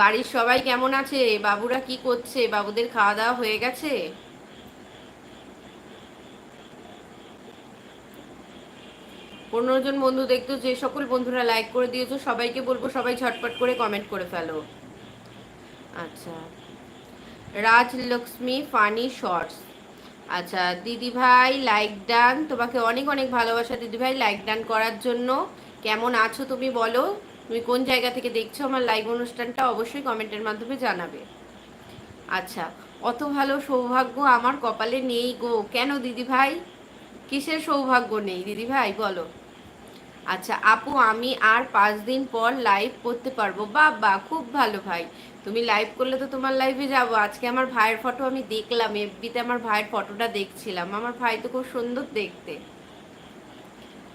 বাড়ির সবাই কেমন আছে? বাবুরা কি করছে? বাবুদের খাওয়া দাওয়া হয়ে গেছে? পনেরো জন বন্ধু দেখতো যে সকল বন্ধুরা লাইক করে দিয়েছ, সবাইকে বলব সবাই ঝটপট করে কমেন্ট করে ফেলো। আচ্ছা। রাজ লক্ষ্মী ফানি শর্টস আচ্ছা দিদি ভাই লাইক ডান তোমাকে অনেক অনেক ভালোবাসা দিদি ভাই লাইক ডান করার জন্য। কেমন আছো তুমি বলো? তুমি কোন জায়গা থেকে দেখছ আমার লাইভ অনুষ্ঠানটা অবশ্যই কমেন্টের মাধ্যমে জানাবে। আচ্ছা অত ভালো সৌভাগ্য আমার কপালে নেই গো। কেন দিদি ভাই কিসের সৌভাগ্য নেই? দিদি ভাই বলো। আচ্ছা আপু, আমি আর পাঁচ দিন পর লাইভ করতে পারব। বা বা খুব ভালো ভাই। তুমি লাইভ করলে তো তোমার লাইভে যাব। আজকে আমার ভাইয়ের ফটো আমি দেখলাম, এফবিতে আমার ভাইয়ের ফটোটা দেখছিলাম। আমার ভাই তো খুব সুন্দর দেখতে।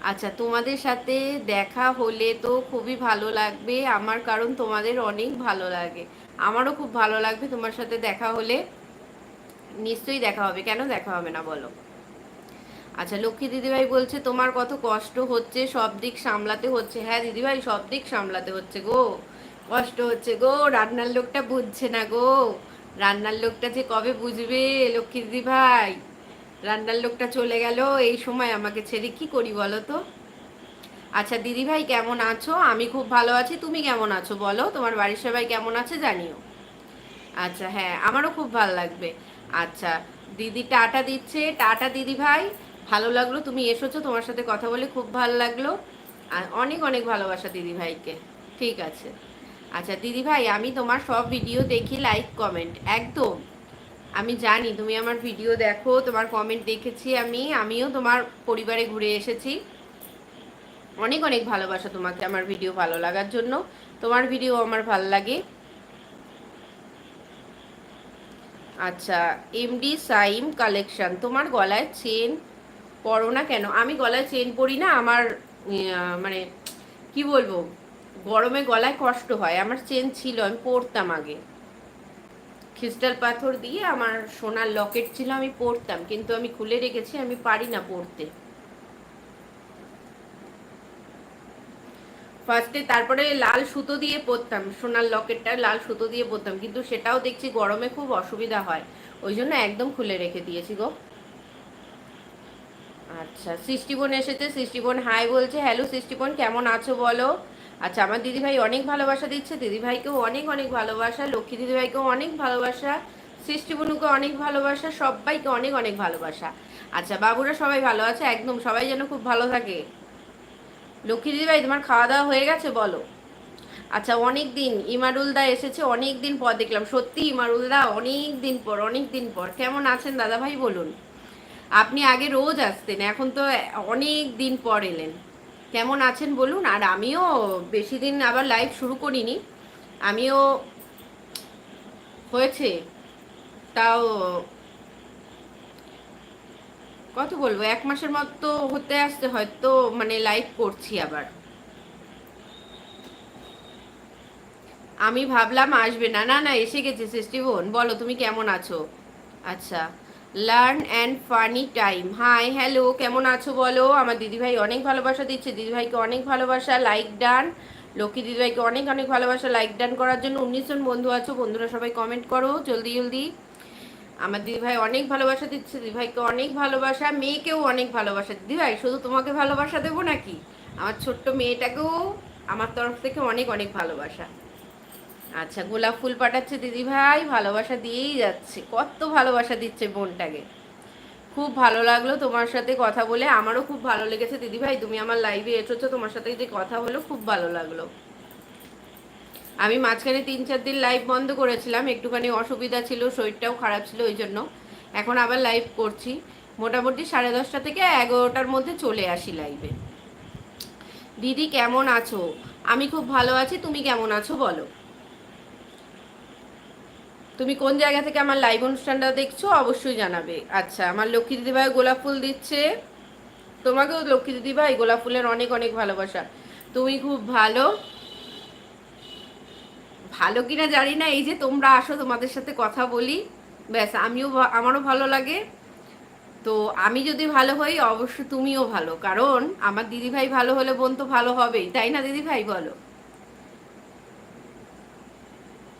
আচ্ছা তোমাদের সাথে দেখা হলে তো খুবই ভালো লাগবে। আমার কারণ তোমাদের অনেক ভালো লাগে। আমারও খুব ভালো লাগবে তোমার সাথে দেখা হলে। নিশ্চয়ই দেখা হবে। কেন দেখা হবে না বলো? আচ্ছা লক্ষ্মী দিদিভাই বলছে, তোমার কত কষ্ট হচ্ছে, সব দিক সামলাতে হচ্ছে। হ্যাঁ দিদিভাই, সব দিক সামলাতে হচ্ছে গো। কষ্ট হচ্ছে গো, রান্নার লোকটা বুঝছে না গো। রান্নার লোকটা যে কবে বুঝবে লক্ষ্মী দিদিভাই? রান্নার লোকটা চলে গেল, এই সময় আমাকে ছেড়ে কি করি বলো তো? আচ্ছা দিদিভাই কেমন আছো? আমি খুব ভালো আছি, তুমি কেমন আছো বলো? তোমার বাড়ির সবাই কেমন আছে জানিও। আচ্ছা হ্যাঁ আমারও খুব ভালো লাগবে। আচ্ছা দিদি টাটা দিচ্ছে। টাটা দিদি ভাই ভালো লাগল তুমি এসেছ, তোমার সাথে কথা বলে খুব ভালো লাগল। আর অনেক অনেক ভালোবাসা দিদি ভাইকে ঠিক আছে। আচ্ছা দিদি ভাই আমি তোমার সব ভিডিও দেখি লাইক কমেন্ট একদম। আমি জানি, তুমি আমার ভিডিও দেখো, তোমার কমেন্ট দেখেছি আমি, আমিও তোমার পরিবারে ঘুরে এসেছি। অনেক অনেক ভালোবাসা তোমাকে আমার ভিডিও ভালো লাগার জন্য। তোমার ভিডিও আমার ভালো লাগে। আচ্ছা এমডি সাইম কালেকশন তোমার গলায় চেন পরো না কেন? আমি গলায় চেন পরি না, আমার মানে কি বলব? গরমে গলায় কষ্ট হয়, আমার চেন ছিল, আমি পরতাম আগে। ক্রিস্টাল পাথর দিয়ে আমার সোনার লকেট ছিল, আমি পরতাম কিন্তু আমি খুলে রেখেছি, আমি পারি না পরতে ফার্স্টে তারপরে লাল সুতো দিয়ে পরতাম সোনার লকেটটা লাল সুতো দিয়ে পরতাম কিন্তু সেটাও দেখছি গরমে খুব অসুবিধা হয়, ওই জন্য একদম খুলে রেখে দিয়েছি গো। আচ্ছা সৃষ্টিবন এসেছে, সৃষ্টিবন হাই বলছে হ্যালো সৃষ্টিবন, কেমন আছো বলো? আচ্ছা আমার দিদিভাই অনেক ভালোবাসা দিচ্ছে। দিদিভাইকেও অনেক অনেক ভালোবাসা। লক্ষ্মী দিদিভাইকেও অনেক ভালোবাসা। সৃষ্টিবনুকে অনেক ভালোবাসা। সবাইকে অনেক অনেক ভালোবাসা। আচ্ছা বাবুরা সবাই ভালো আছে? একদম, সবাই যেন খুব ভালো থাকে। লক্ষ্মী দিদিভাই, তোমার খাওয়া দাওয়া হয়ে গেছে? বলো। আচ্ছা অনেক দিন ইমারুলদা এসেছে অনেক দিন পর দেখলাম। সত্যি ইমারুলদা অনেক দিন পর অনেক দিন পর। কেমন আছেন দাদা ভাই বলুন। আপনি আগে রোজ আসতেন, এখন তো অনেক দিন পর এলেন। কেমন আছেন বলুন? আর আমিও বেশি দিন আবার লাইভ শুরু করিনি। আমিও হয়েছে। তাও কত বলব? এক মাসের মতো হতে আসতে হয়তো মানে লাইভ করছি আবার। আমি ভাবলাম আসবে না। না না, এসে গেছে সৃষ্টি বোন বলো, তুমি কেমন আছো? আচ্ছা। Learn and funny time. Hi, hello, কেমন আছো বলো? আমার দিদিভাই অনেক ভালোবাসা দিচ্ছে। দিদিভাইকে অনেক ভালোবাসা লাইক ডান লক্ষ্মী দিদিভাইকে অনেক অনেক ভালোবাসা লাইক ডান করার জন্য উনিশ জন বন্ধু আছো। বন্ধুরা সবাই কমেন্ট করো, জলদি জলদি। আমার দিদিভাই অনেক ভালোবাসা দিচ্ছে। দিদিভাইকে অনেক ভালোবাসা, মেয়েকেও অনেক ভালোবাসা। দিদিভাই, শুধু তোমাকে ভালোবাসা দেবো নাকি? আমার ছোট্ট মেয়েটাকেও আমার তরফ থেকে অনেক অনেক ভালোবাসা। আচ্ছা গোলাপ ফুল পাঠাচ্ছে দিদি ভাই, ভালোবাসা দিয়েই যাচ্ছে। কত ভালোবাসা দিচ্ছে বোনটাকে। খুব ভালো লাগল তোমার সাথে কথা বলে, আমারও খুব ভালো লেগেছে। দিদি ভাই, তুমি আমার লাইভে এসেছ, তোমার সাথে যে কথা হলো, খুব ভালো লাগল। আমি মাঝখানে তিন চার দিন লাইভ বন্ধ করেছিলাম, একটুখানি অসুবিধা ছিল, শরীরটাও খারাপ ছিল ওই জন্য। এখন আবার লাইভ করছি। মোটামুটি সাড়ে দশটা থেকে এগারোটার মধ্যে চলে আসি লাইভে দিদি, কেমন আছো? আমি খুব ভালো আছি, তুমি কেমন আছো বলো? তুমি কোন জায়গা থেকে আমার লাইভ অনুষ্ঠানটা দেখছ অবশ্যই জানাবে। আচ্ছা আমার লক্ষ্মী দিদিভাই গোলাপ ফুল দিচ্ছে। তোমাকেও লক্ষ্মী দিদিভাই গোলাপ ফুলের অনেক অনেক ভালোবাসা। তুমি খুব ভালো। ভালো কিনা জানি না, এই যে তোমরা আসো তোমাদের সাথে কথা বলি। ব্যাস, আমিও আমারও ভালো লাগে। তো আমি যদি ভালো হই, অবশ্য তুমিও ভালো। কারণ আমার দিদিভাই ভালো হলে বোন তো ভালো হবেই, তাই না দিদিভাই বলো?